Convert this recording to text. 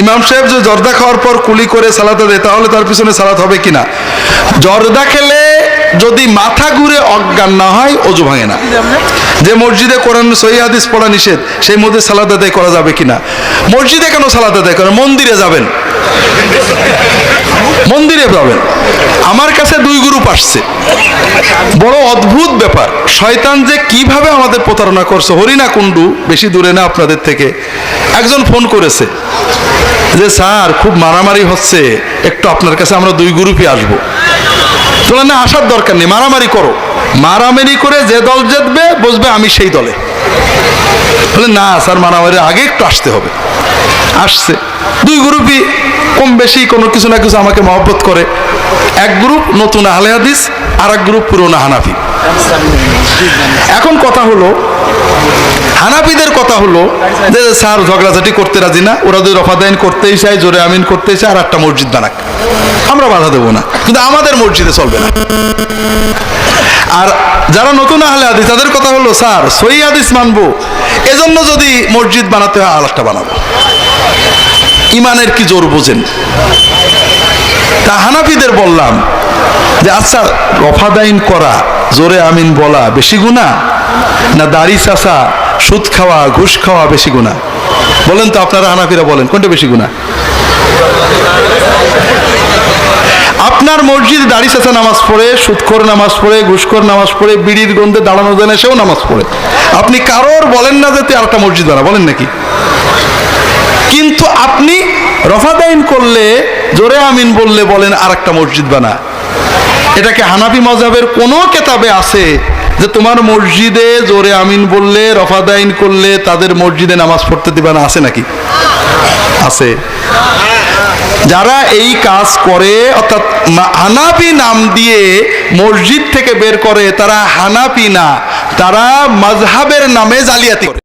ইমাম সাহেব যে জর্দা খাওয়ার পর কুলি করে সালাতে দেয়, তাহলে তার পিছনে সালাত হবে কিনা? জর্দা খেলে যদি মাথা ঘুরে অজ্ঞান না হয়, অজু ভাঙে না। যে মসজিদে কোরআন সহি হাদিস পড়া নিষেধ, সেই মধ্যে সালাদ আদায় করা যাবে কিনা? মসজিদে কেন সালাদ আদায় করেন? মন্দিরে যাবেন। মন্দিরে যাবেন। আমার কাছে দুই গ্রুপ আসছে। বড় অদ্ভুত ব্যাপার। শয়তান যে কীভাবে আমাদের প্রতারণা করছে, হরিণা কুণ্ডু, বেশি দূরে না আপনাদের থেকে। একজন ফোন করেছে। যে স্যার, খুব মারামারি হচ্ছে। একটু আপনার কাছে আমরা দুই গ্রুপই আসব। তোলা না, আসার দরকার নেই, মারামারি করো। মারামারি করে যে দল জিতবে, বসবে আমি সেই দলে। বলে, না, স্যার, মারামারি আগে একটু আসতে হবে। আসছে। দুই গ্রুপই কম বেশি কোনো কিছু না কিছু আমাকে মহব্বত করে। এক গ্রুপ নতুন আহলে হাদিস আর এক গ্রুপ পুরোনো হানাফি। এখন কথা হলো হানাফিদের কথা হলো যে স্যার ঝগড়াঝাটি করতে রাজি না, ওরা যদি রফাদাইন করতেই চায়, জোরে আমিন করতেই চায় আর একটা মসজিদ বানাক। আমরা বাধা দেবো না, কিন্তু আমাদের মসজিদে চলবে না। আর যারা নতুন আহলে হাদিস, তাদের কথা হলো, স্যার সই হাদিস মানবো, এজন্য যদি মসজিদ বানাতে হয় আর একটা বানাবো। ইমানের কি জোর বোঝেন? তা হানাফিদের বললাম যে আচ্ছা রফাদাইন করা, জোরে আমিন বলা, বেশি গুণা না দাড়ি চাষা সুদ খাওয়া, ঘুষ খাওয়া বেশি গুণা বলেন তো আপনারা হানাফিরা বলেন, কোনটা বেশি গুণা আপনার মসজিদে দাড়ি চাষা নামাজ পড়ে, সুদখোর নামাজ পড়ে, ঘুষখোর নামাজ পড়ে, বিড়ির গন্ধে দাঁড়ানো দেন সেও নামাজ পড়ে। আপনি কারোর বলেন না যে তুই আরেকটা মসজিদ বানা, বলেন নাকি? কিন্তু আপনি রফাদাইন করলে, জোরে আমিন বললে বলেন আর একটা মসজিদ বানা। এটাকে হানাফি মজাবের কোনো কেতাবে আছে যে তোমার মসজিদে জোরে আমিন বললে, রফাদাইন করলে তাদের মসজিদে নামাজ পড়তে দিবে না, আছে নাকি? আছে। যারা এই কাজ করে, অর্থাৎ হানাপি নাম দিয়ে মসজিদ থেকে বের করে, তারা হানাপি না, তারা মাজহাবের নামে জালিয়াতি করে।